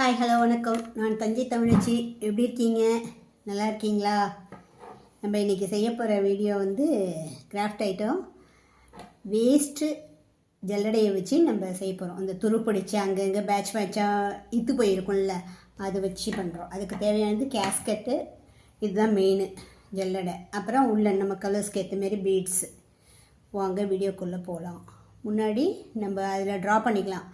Hi hello வணக்கம். நான் தஞ்சை தமிழச்சி. எப்படி இருக்கீங்க? நல்லா இருக்கீங்களா? நம்ம இன்றைக்கி செய்ய போகிற வீடியோ வந்து கிராஃப்ட் ஐட்டம் வேஸ்ட்டு ஜல்லடையை வச்சு நம்ம செய்ய போகிறோம் அந்த துருப்பிடிச்சு அங்கங்கே பேட்ச் பேட்சாக இத்து போயிருக்கும்ல அதை வச்சு பண்ணுறோம் அதுக்கு தேவையானது கேஸ்கெட்டு இதுதான் மெயின் ஜல்லடை. அப்புறம் உள்ள நம்ம கலர்ஸ்க்கு ஏற்ற மாரி பீட்ஸ் வாங்க வீடியோக்குள்ளே போகலாம் முன்னாடி நம்ம அதில் ட்ரா பண்ணிக்கலாம்.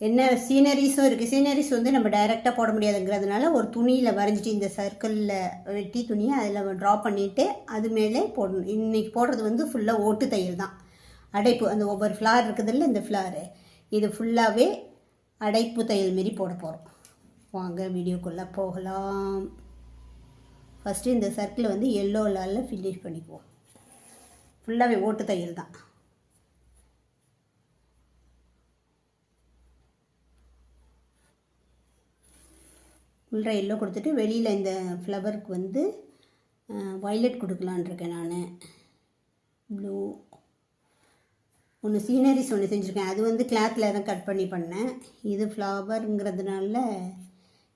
என்ன சீனரிஸும் இருக்குது சீனரிஸ் வந்து நம்ம டைரெக்டாக போட முடியாதுங்கிறதுனால ஒரு துணியில் வரைஞ்சிட்டு இந்த சர்க்கிளில் வெட்டி துணியை அதில் ட்ரா பண்ணிவிட்டு அது மேலே போடணும். இன்றைக்கி போடுறது வந்து ஃபுல்லாக ஓட்டு தையல் தான். அடைப்பு அந்த ஒவ்வொரு ஃப்ளார் இருக்குதுல்ல இந்த ஃப்ளாரு இது ஃபுல்லாகவே அடைப்பு தையல் மாரி போட போகிறோம் வாங்க வீடியோக்குள்ளே போகலாம். ஃபஸ்ட்டு இந்த சர்க்கிளை வந்து எல்லோ லாலில் ஃபினிஷ் பண்ணிக்குவோம். ஃபுல்லாகவே ஓட்டு தையல் தான். உள்ள எல்லோ கொடுத்துட்டு வெளியில் இந்த ஃப்ளவருக்கு வந்து வயலட் கொடுக்கலான் இருக்கேன் நான். ப்ளூ ஒன்று சீனரிஸ் ஒன்று செஞ்சுருக்கேன். அது வந்து கிளாத்தில் தான் கட் பண்ணி பண்ணேன். இது ஃப்ளவருங்கிறதுனால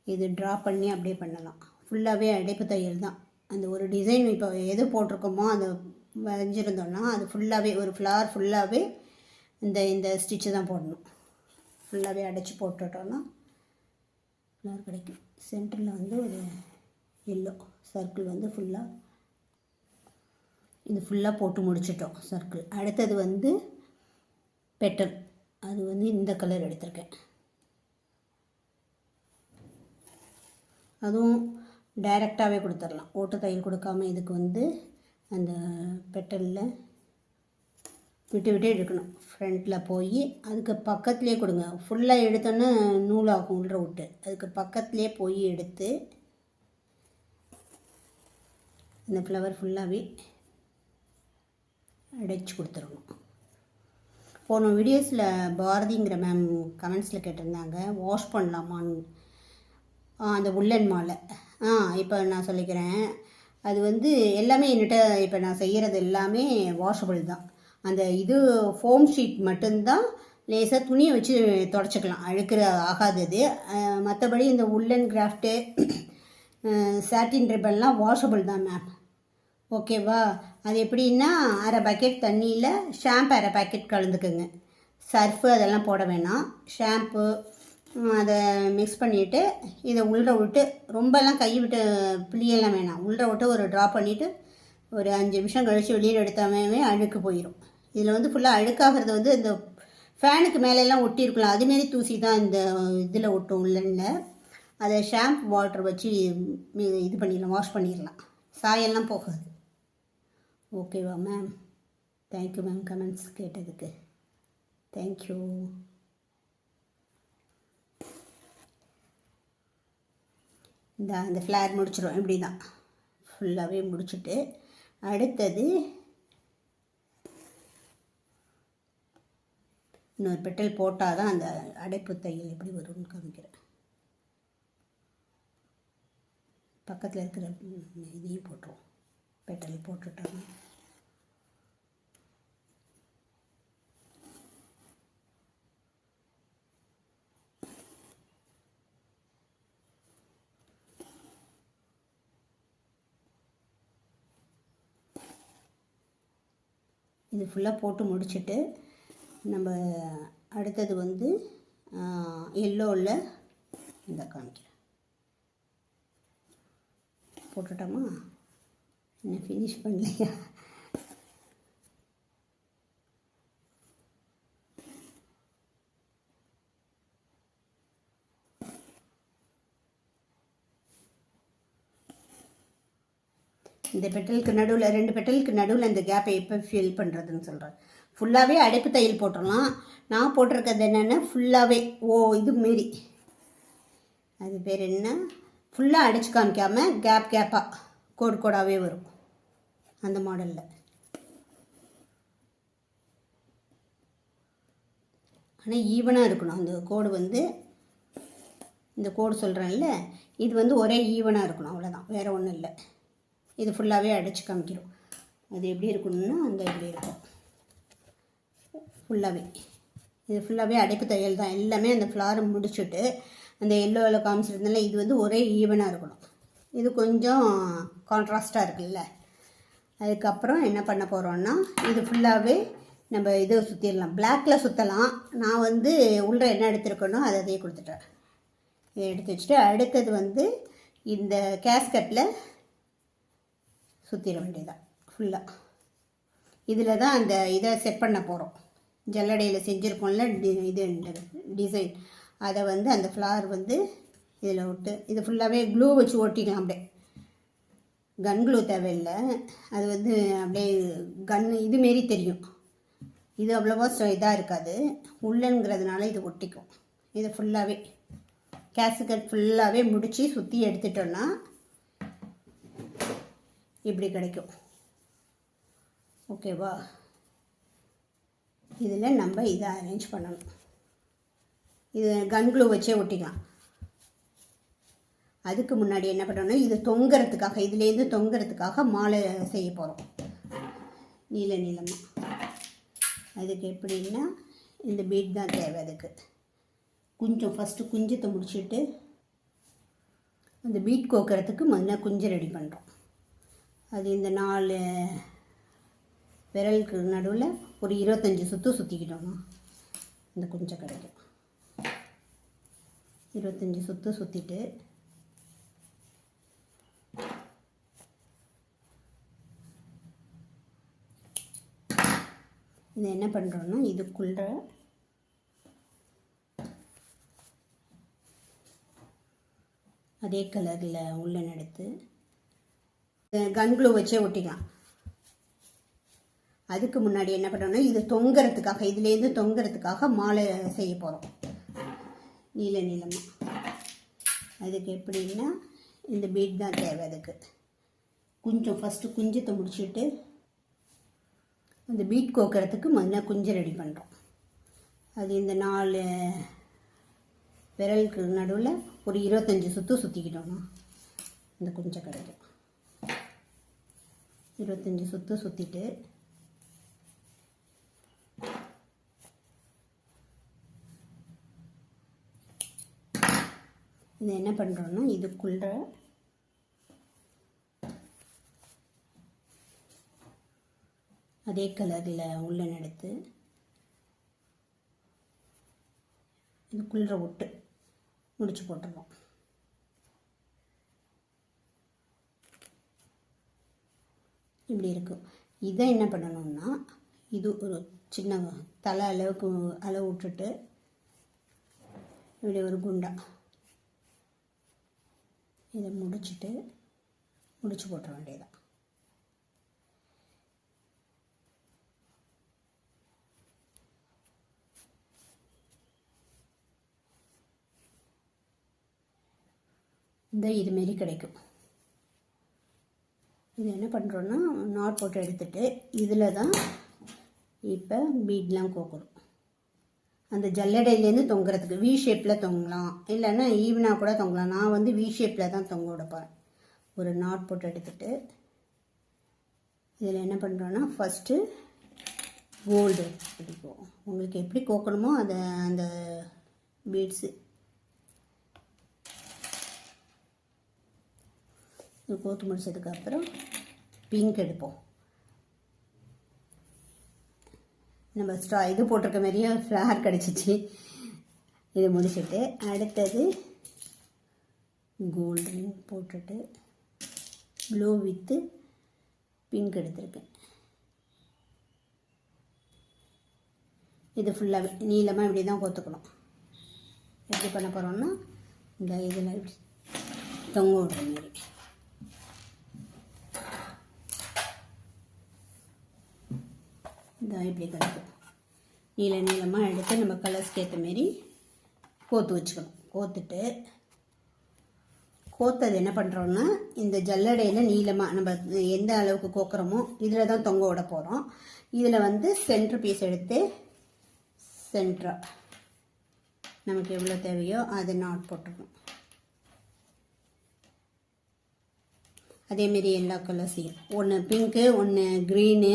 இது ட்ரா பண்ணி அப்படியே பண்ணலாம். ஃபுல்லாகவே அடைப்பு தையல் தான். அந்த ஒரு டிசைன் இப்போ எது போட்டிருக்கோமோ அதை வரைஞ்சிருந்தோன்னா அது ஃபுல்லாகவே ஒரு ஃப்ளவர் ஃபுல்லாகவே இந்த இந்த ஸ்டிச்சு தான் போடணும். ஃபுல்லாகவே அடைச்சி போட்டுட்டோன்னா ஃப்ளவர் கிடைக்கும். சென்டரில் வந்து ஒரு எல்லோ சர்க்கிள் வந்து ஃபுல்லாக இது ஃபுல்லாக போட்டு முடிச்சிட்டோம் சர்க்கிள். அடுத்தது வந்து பெட்டல். அது வந்து இந்த கலர் எடுத்திருக்கேன். அதுவும் டைரெக்டாகவே கொடுத்துடலாம். ஓட்டு தையல் கொடுக்காம இதுக்கு வந்து அந்த பெட்டலில் விட்டு விட்டு எடுக்கணும். ஃப்ரண்ட்டில் போய் அதுக்கு பக்கத்துலேயே கொடுங்க. ஃபுல்லாக எடுத்தோன்னே நூலாகும் உள்ள விட்டு. அதுக்கு பக்கத்துலேயே போய் எடுத்து இந்த ஃப்ளவர் ஃபுல்லாகவே அடைச்சி கொடுத்துடணும். போன வீடியோஸில் பாரதிங்கிற மேம் கமெண்ட்ஸில் கேட்டிருந்தாங்க. வாஷ் பண்ணலாமான்னு. அந்த உள்ளன் மாலை. ஆ இப்போ நான் சொல்லிக்கிறேன். அது வந்து எல்லாமே என்கிட்ட இப்போ நான் செய்கிறது எல்லாமே வாஷபிள் தான். அந்த இது ஃபோம் ஷீட் மட்டும்தான் லேசாக துணியை வச்சு தொடச்சிக்கலாம். அழுக்கிற ஆகாதது மற்றபடி இந்த உள்ளன் கிராஃப்ட்டு சாட்டின் ரிப்பன்லாம் வாஷபிள் தான் மேம் ஓகேவா அது எப்படின்னா அரை பக்கெட் தண்ணியில் ஷாம்பு அரை பாக்கெட் கலந்துக்குங்க. சர்ஃபு அதெல்லாம் போட வேணாம். ஷாம்பு அதை மிக்ஸ் பண்ணிவிட்டு இதை உள்ள விட்டு ரொம்பலாம் கை விட்டு புளியெல்லாம் வேணாம். உள்ள விட்டு ஒரு ட்ரா பண்ணிவிட்டு ஒரு அஞ்சு நிமிஷம் கழித்து வெளியில் எடுத்தாமே அழுக்கு போயிடும் இதில் வந்து ஃபுல்லாக அழுக்காகிறது வந்து இந்த ஃபேனுக்கு மேலெல்லாம் ஒட்டியிருக்கலாம் அதுமாரி தூசி தான் இந்த இதில் ஒட்டும் இல்லைன்ன அதை ஷாம்பு வாட்டர் வச்சு இது பண்ணிடலாம் வாஷ் பண்ணிடலாம். சாயெல்லாம் போகாது. ஓகேவா ma'am thank you ma'am comments கேட்டதுக்கு. தேங்க்யூ இந்த அந்த ஃப்ளார் முடிச்சிடும் இப்படி தான் ஃபுல்லாகவே முடிச்சுட்டு அடுத்தது இன்னொரு பெட்டல் போட்டால் தான் அந்த அடைப்பு தையல் எப்படி வரும்னு காமிக்கிறேன். பக்கத்தில் இருக்கிற இதையும் போட்டுருவோம். பெட்டல் போட்டுட்டோம். இது ஃபுல்லாக போட்டு முடிச்சுட்டு நம்ம அடுத்தது வந்து எல்லோவில் இந்த காமிக்கிறேன். போட்டுட்டோமா? இன்னும் ஃபினிஷ் பண்ணலையா? இந்த பெட்டலுக்கு நடுவில் ரெண்டு பெட்டலுக்கு நடுவில் இந்த கேப்பை எப்போ ஃபில் பண்ணுறதுன்னு சொல்கிறேன் ஃபுல்லாகவே அடைப்பு தையல் போட்டுடலாம் நான் போட்டிருக்கிறது என்னென்னா ஃபுல்லாகவே ஓ இது மாரி. அது பேர் என்ன? ஃபுல்லாக அடைச்சு காமிக்காம கேப் கேப்பாக கோடு கோடாகவே வரும். அந்த மாடலில் ஆனால் ஈவனாக இருக்கணும். அந்த கோடு வந்து இந்த கோடு சொல்கிறேன்ல இது வந்து ஒரே ஈவனாக இருக்கணும். அவ்வளோதான் வேறு ஒன்றும் இல்லை. இது ஃபுல்லாகவே அடைச்சு காமிக்கிறோம். அது எப்படி இருக்கணும்னா அந்த இப்படி இருக்கும். ஃபுல்லாகவே இது ஃபுல்லாகவே அடைப்பு தையல் தான். எல்லாமே அந்த ஃப்ளாரை முடிச்சுட்டு அந்த எல்லோவில் காமிச்சிருந்தல இது வந்து ஒரே ஈவனாக இருக்கணும். இது கொஞ்சம் கான்ட்ராஸ்டாக இருக்குல்ல. அதுக்கப்புறம் என்ன பண்ண போகிறோன்னா இது ஃபுல்லாகவே நம்ம இதை சுற்றிடலாம் பிளாக்கில் சுற்றலாம் நான் வந்து உள்ள என்ன எடுத்துருக்கணும் அதை அதையே கொடுத்துட்டேன். இதை எடுத்து வச்சுட்டு அடுத்தது வந்து இந்த கேஸ்கட்டில் சுற்றிட வேண்டியதான் ஃபுல்லாக இதில் தான் அந்த இதை செட் பண்ண போகிறோம் ஜல்லடையில் செஞ்சுருக்கோம்ல டி இது டிசைன் அதை வந்து அந்த ஃப்ளவர் வந்து இதில் விட்டு இது ஃபுல்லாகவே க்ளூ வச்சு ஒட்டிக்கலாம் அப்படியே. கன் க்ளூ தேவையில்லை. அது வந்து அப்படியே கன் இதுமாரி தெரியும். இது அவ்வளோவா இதாக இருக்காது. உள்ளங்கிறதுனால இது ஒட்டிக்கும். இது ஃபுல்லாகவே கேஸுக்கட் ஃபுல்லாகவே முடித்து சுற்றி எடுத்துட்டோன்னா இப்படி கிடைக்கும். ஓகேவா இதில் நம்ம இதை அரேஞ்ச் பண்ணணும். இது கன் வச்சே ஒட்டிக்கலாம். அதுக்கு முன்னாடி என்ன பண்ணோம்னா இது தொங்குறதுக்காக இதுலேருந்து தொங்குறதுக்காக மாலை செய்ய போகிறோம் நீல நீளமாக அதுக்கு எப்படின்னா இந்த பீட் தான் தேவை அதுக்கு. கொஞ்சம் ஃபஸ்ட்டு குஞ்சத்தை முடிச்சுட்டு அந்த பீட் கோக்கிறதுக்கு முதல்ல குஞ்சு ரெடி பண்ணுறோம் அது இந்த நாலு விரலுக்கு நடுவில் ஒரு இருபத்தஞ்சி சுற்று சுற்றிக்கிட்டோமா இந்த குஞ்சம் கிடைக்கும் இருபத்தஞ்சி சுற்று சுற்றிட்டு இது என்ன பண்ணுறோன்னா இதுக்குள்ள அதே கலரில் உள்ளன் எடுத்து கன் க்ளூ வச்சே ஒட்டிக்கலாம். அதுக்கு முன்னாடி என்ன பண்ணோம்னா இது தொங்குறதுக்காக இதுலேருந்து தொங்குறதுக்காக மாலை செய்ய போகிறோம் நீல நீளமாக அதுக்கு எப்படின்னா இந்த பீட் தான் தேவை அதுக்கு. கொஞ்சம் ஃபஸ்ட்டு குஞ்சத்தை முடிச்சுட்டு அந்த பீட் கோக்கிறதுக்கு முதல்ல குஞ்சு ரெடி பண்ணுறோம் அது இந்த நாலு விரலுக்கு நடுவில் ஒரு இருபத்தஞ்சி சுற்று சுற்றிக்கிட்டோம்னா இந்த குஞ்சை கிடைக்கும். இருபத்தஞ்சி சுற்று சுற்றிட்டு இது என்ன பண்ணுறோன்னா இதுக்குள்ள அதே கலரில் உள்ளன் எடுத்து இதுக்குள்ள விட்டு முடிச்சு போட்டுருவோம் இப்படி இருக்கும் இதை என்ன பண்ணணும்னா இது ஒரு சின்ன தலை அளவுக்கு அளவு விட்டுட்டு இப்படி ஒரு குண்டா. இதை முடிச்சுட்டு முடிச்சு போட்டுற வேண்டியதான் இந்த இதுமாரி கிடைக்கும். இது என்ன பண்ணுறோன்னா நாட் போட்டு எடுத்துகிட்டு இதில் தான் இப்போ பீட்லாம் கோக்குறோம் அந்த ஜல்லடையிலேருந்து தொங்குறதுக்கு வி ஷேப்பில் தொங்கலாம். இல்லைன்னா ஈவனாக கூட தொங்கலாம். நான் வந்து வி ஷேப்பில் தான் தொங்க விடப்பேன் ஒரு நாட் போட்டு எடுத்துகிட்டு இதில் என்ன பண்ணுறோன்னா ஃபஸ்ட்டு கோல்டு பிடிப்போம் உங்களுக்கு எப்படி கோக்கணுமோ அதை அந்த பீட்ஸு இது கோத்து முடிச்சதுக்கப்புறம் பிங்க் எடுப்போம். நம்ம ஸ்ட்ரா இது போட்டிருக்க மாதிரியே ஃப்ளார் கிடச்சிச்சு. இது முடிச்சுட்டு அடுத்தது கோல்டன் போட்டுட்டு ப்ளூ வித்து பிங்க் எடுத்திருக்கேன். இது ஃபுல்லாகவே நீளமாக இப்படி தான் கோத்துக்கணும். எப்படி பண்ண போகிறோம்னா இந்த இதில் இப்படி தொங்க விடுற மாதிரி இந்த இப்படி கிடக்கும் நீள நீளமாக எடுத்து நம்ம கலர்ஸ்க்கு ஏற்ற மாரி கோத்து வச்சுக்கணும். கோத்துட்டு கோத்தது என்ன பண்ணுறோன்னா இந்த ஜல்லடையில் நீளமாக நம்ம எந்த அளவுக்கு கோக்குறோமோ இதில் தான் தொங்க விட போகிறோம் இதில் வந்து சென்ட்ரு பீஸ் எடுத்து சென்ட்ரா நமக்கு எவ்வளோ தேவையோ அதை நாட் போட்டுக்கணும். அதேமாரி எல்லா கலர்ஸையும் ஒன்று பிங்க்கு ஒன்று க்ரீனு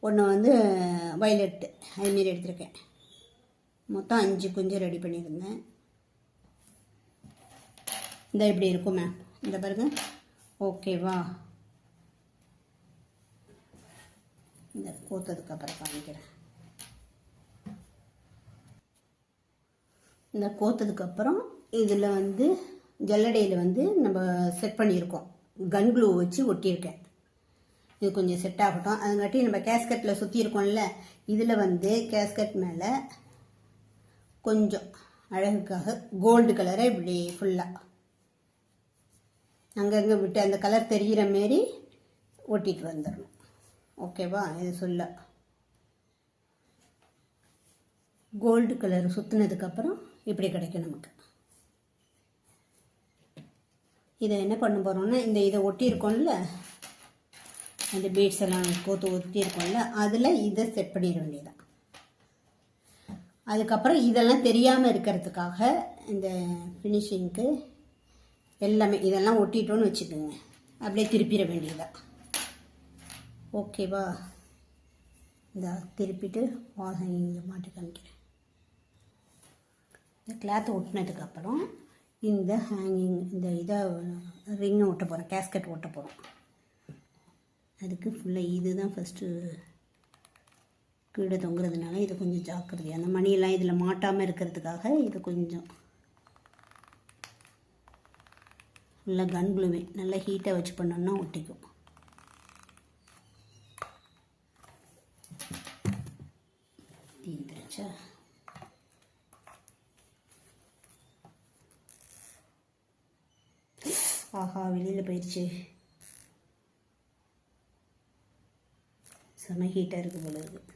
ஒன்று வந்து வயலட்டு அதுமாரி எடுத்திருக்கேன். மொத்தம் அஞ்சு குஞ்சு ரெடி பண்ணியிருந்தேன். இந்த இப்படி இருக்கும் மேம் இந்த பாருங்க. ஓகேவா இந்த கோத்ததுக்கப்புறம் காமிக்கிறேன். இந்த கோத்ததுக்கப்புறம் இதில் வந்து ஜல்லடையில் வந்து நம்ம செட் பண்ணியிருக்கோம். கன் க்ளூ வச்சு ஒட்டியிருக்கேன். இது கொஞ்சம் செட் ஆகட்டும். அதுங்காட்டி நம்ம கேஸ்கட்டில் சுற்றி இருக்கோம்ல இதில் வந்து கேஸ்கட் மேலே கொஞ்சம் அழகுக்காக கோல்டு கலரை இப்படி ஃபுல்லாக அங்கங்கே விட்டு அந்த கலர் தெரிகிற மாரி ஒட்டிட்டு வந்துடணும் ஓகேவா இது சொல்ல கோல்டு கலர் சுற்றுனதுக்கப்புறம் இப்படி கிடைக்கும் நமக்கு. இதை என்ன பண்ண போகிறோம்னா இந்த இதை ஒட்டியிருக்கோம்ல அந்த பீட்ஸ் எல்லாம் கோத்து ஒட்டியிருக்கோம்ல அதில் இதை செட் பண்ணிட வேண்டியதான் அதுக்கப்புறம் இதெல்லாம் தெரியாமல் இருக்கிறதுக்காக இந்த ஃபினிஷிங்க்கு எல்லாமே இதெல்லாம் ஒட்டிட்டோன்னு வச்சுக்கோங்க. அப்படியே திருப்பிட வேண்டியதான் ஓகேவா? இந்த திருப்பிட்டு வால் இங்கே மாட்டி காமிக்கிறேன். இந்த கிளாத்தை ஒட்டினதுக்கப்புறம் இந்த ஹேங்கிங் இந்த இதை ரிங்கை ஒட்ட போகிறோம் கேஸ்கட் ஒட்ட போகிறோம் அதுக்கு ஃபுல்லாக இதுதான் ஃபஸ்ட்டு கீழே தொங்குறதுனால இது கொஞ்சம் ஜாக்கிரதை அந்த மணியெல்லாம் இதில் மாட்டாமல் இருக்கிறதுக்காக இது கொஞ்சம் ஃபுல்லாக கன் க்ளூவே நல்லா ஹீட்டாக வச்சு பண்ணோம்னா ஒட்டிக்கும். தீந்துருச்சா ஆஹா வெளியில் போயிடுச்சு செம ஹீட்டாக இருக்குது போல இருக்கு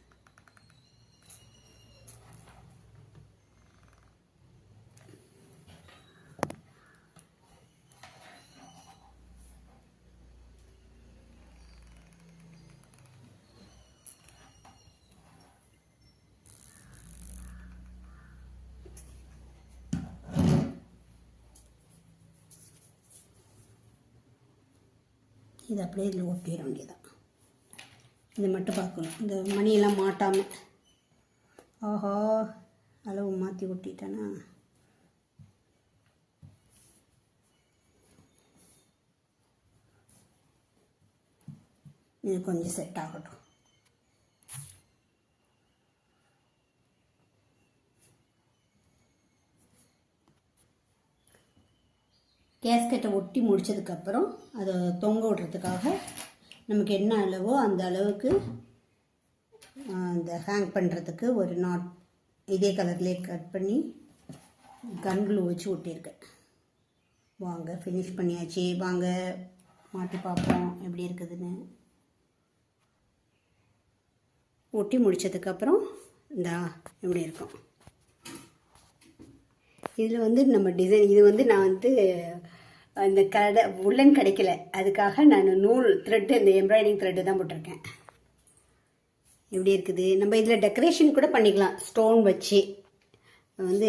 இது அப்படியே இதில் ஒட்டிட வேண்டியதான் இதை மட்டும் பார்க்கணும். இந்த மணியெல்லாம் மாட்டாமல் ஆஹா அளவு மாற்றி ஒட்டிட்டேனா இது கொஞ்சம் செட் ஆகட்டும். கேஸ்கெட்டை ஒட்டி முடிச்சதுக்கப்புறம் அதை தொங்க விடுறதுக்காக நமக்கு என்ன அளவோ அந்த அளவுக்கு இந்த ஹேங் பண்ணுறதுக்கு ஒரு நாட் இதே கலர்லேயே கட் பண்ணி கன் க்ளூ வச்சு ஒட்டியிருக்கேன் வாங்க ஃபினிஷ் பண்ணியாச்சு. வாங்க மாட்டி பார்ப்போம் எப்படி இருக்குதுன்னு. ஒட்டி முடித்ததுக்கப்புறம் இந்தா இப்படி இருக்கும். இதில் வந்து நம்ம டிசைன் இது வந்து நான் வந்து அந்த கடை உள்ளன் கிடைக்கல. அதுக்காக நான் நூல் த்ரெட்டு இந்த எம்ப்ராய்டிங் த்ரெட்டு தான் போட்டிருக்கேன். எப்படி இருக்குது? நம்ம இதில் டெக்கரேஷன் கூட பண்ணிக்கலாம். ஸ்டோன் வச்சு. வந்து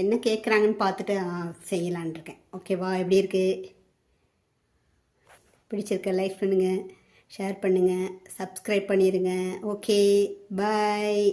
என்ன கேட்குறாங்கன்னு பார்த்துட்டு செய்யலான் செய்யலான்னு இருக்கேன். ஓகேவா எப்படி இருக்குது பிடிச்சிருக்க லைக் பண்ணுங்கள் ஷேர் பண்ணுங்கள் சப்ஸ்கிரைப் பண்ணிடுங்க ஓகே பாய்